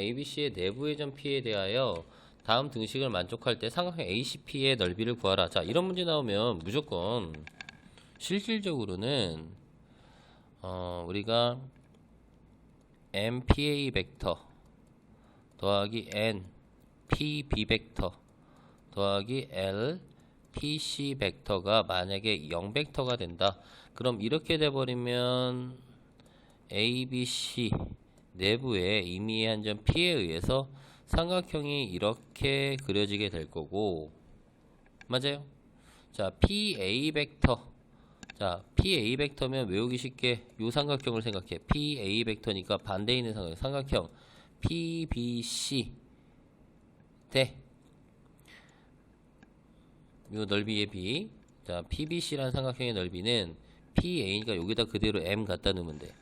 ABC의 내부 회전 P에 대하여 다음 등식을 만족할 때 삼각형 ACP의 넓이를 구하라. 자, 이런 문제 나오면 무조건 실질적으로는 어, 우리가 MPA 벡터 더하기 N PB 벡터 더하기 L PC 벡터가 만약에 0 벡터가 된다. 그럼 이렇게 돼 버리면 ABC 내부에 임의의 한점 P에 의해서 삼각형이 이렇게 그려지게 될 거고 맞아요? 자, PA 벡터 자, PA 벡터면 외우기 쉽게 요 삼각형을 생각해. PA 벡터니까 반대에 있는 삼각형, 삼각형 PBC 대 요 넓이의 B. 자, PBC라는 삼각형의 넓이는 PA니까 여기다 그대로 M 갖다 놓으면 돼.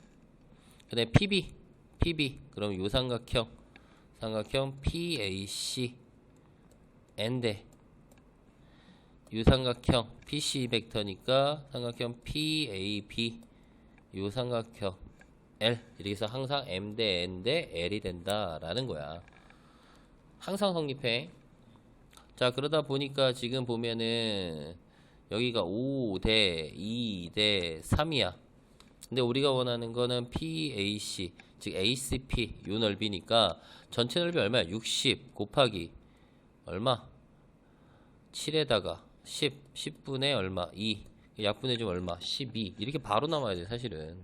그 다음에 PB, PB. 그럼 요 삼각형, 삼각형 PAC N대 요 삼각형 PC 벡터니까 삼각형 PAB 요 삼각형 L 이렇게 해서 항상 M 대 N 대 L이 된다라는 거야. 항상 성립해. 자 그러다 보니까 지금 보면은 여기가 5대 2대 3이야. 근데 우리가 원하는 거는 PAC 즉 ACP 요 넓이니까 전체 넓이 얼마야? 60 곱하기 얼마? 7에다가 10 10분의 얼마? 2 약분해 주면 얼마? 12 이렇게 바로 나와야 돼 사실은.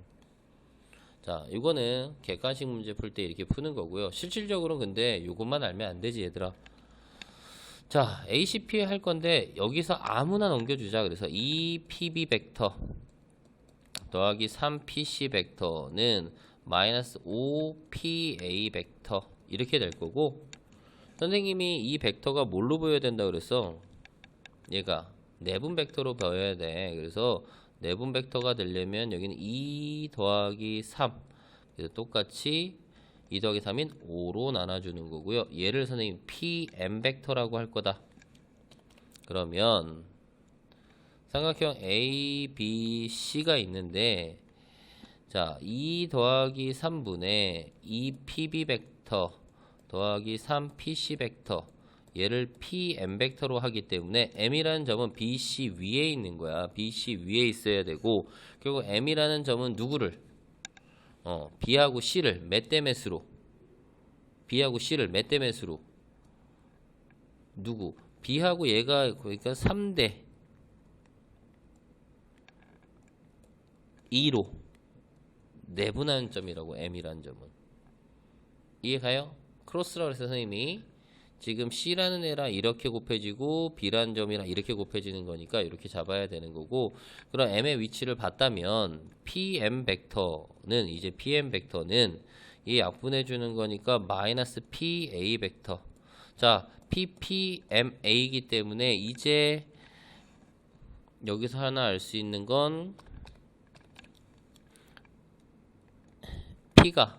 자, 이거는 객관식 문제 풀 때 이렇게 푸는 거고요. 실질적으로는 근데 이것만 알면 안 되지, 얘들아. 자, ACP 할 건데 여기서 아무나 넘겨주자. 그래서 2PB 벡터 더하기 3PC 벡터는 마이너스 5PA 벡터 이렇게 될 거고 선생님이 이 벡터가 뭘로 보여야 된다 그랬어? 얘가 내분 벡터로 보여야 돼. 그래서 내분 벡터가 되려면 여기는 2 더하기 3 그래서 똑같이 2 더하기 3인 5로 나눠주는 거고요. 얘를 선생님 PM 벡터라고 할 거다. 그러면 삼각형 A, B, C가 있는데 자, 2 더하기 3분의 2PB 벡터 더하기 3PC 벡터. 얘를 PM 벡터로 하기 때문에 M이라는 점은 BC 위에 있는 거야. BC 위에 있어야 되고 결국 M이라는 점은 누구를? 어, B하고 C를 몇 대 몇으로. B하고 C를 몇 대 몇으로. 누구? B하고 얘가 그러니까 3대 2로 내분하는 점이라고 M이라는 점은. 이해가요? 크로스라고 해서 선생님이. 지금 C라는 애랑 이렇게 곱해지고 B라는 점이랑 이렇게 곱해지는 거니까 이렇게 잡아야 되는 거고 그럼 M의 위치를 봤다면 PM 벡터는 이제 PM 벡터는 이 약분해 주는 거니까 마이너스 PA 벡터. 자 PPMA이기 때문에 이제 여기서 하나 알 수 있는 건 P가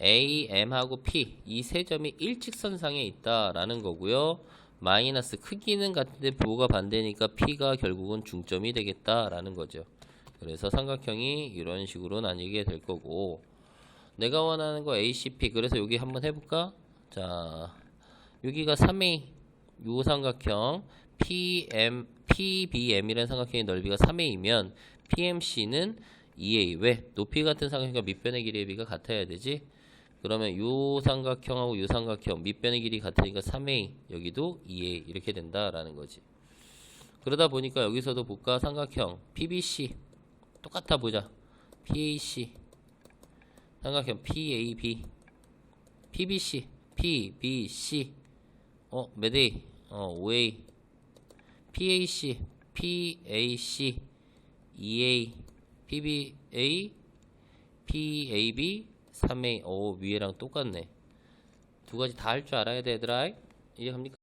A, M하고 P 이 세 점이 일직선상에 있다라는 거고요. 마이너스 크기는 같은데 부호가 반대니까 P가 결국은 중점이 되겠다라는 거죠. 그래서 삼각형이 이런 식으로 나뉘게 될 거고 내가 원하는 거 ACP 그래서 여기 한번 해볼까? 자 여기가 3A 요 삼각형 PM, PBM이라는 삼각형의 넓이가 3A이면 PMC는 2A 왜? 높이 같은 삼각형과 밑변의 길이의 비가 같아야 되지? 그러면 요 삼각형하고 요 삼각형 밑변의 길이 같으니까 3A 여기도 2A 이렇게 된다라는 거지. 그러다 보니까 여기서도 볼까 삼각형 PBC 똑같아 보자. PAC 삼각형 PAB PBC PBC 어몇 A 어 5A PAC PAC 2A PBA PAB 3A 오 위에랑 똑같네 두 가지 다 할 줄 알아야 돼 얘들아 이해갑니까?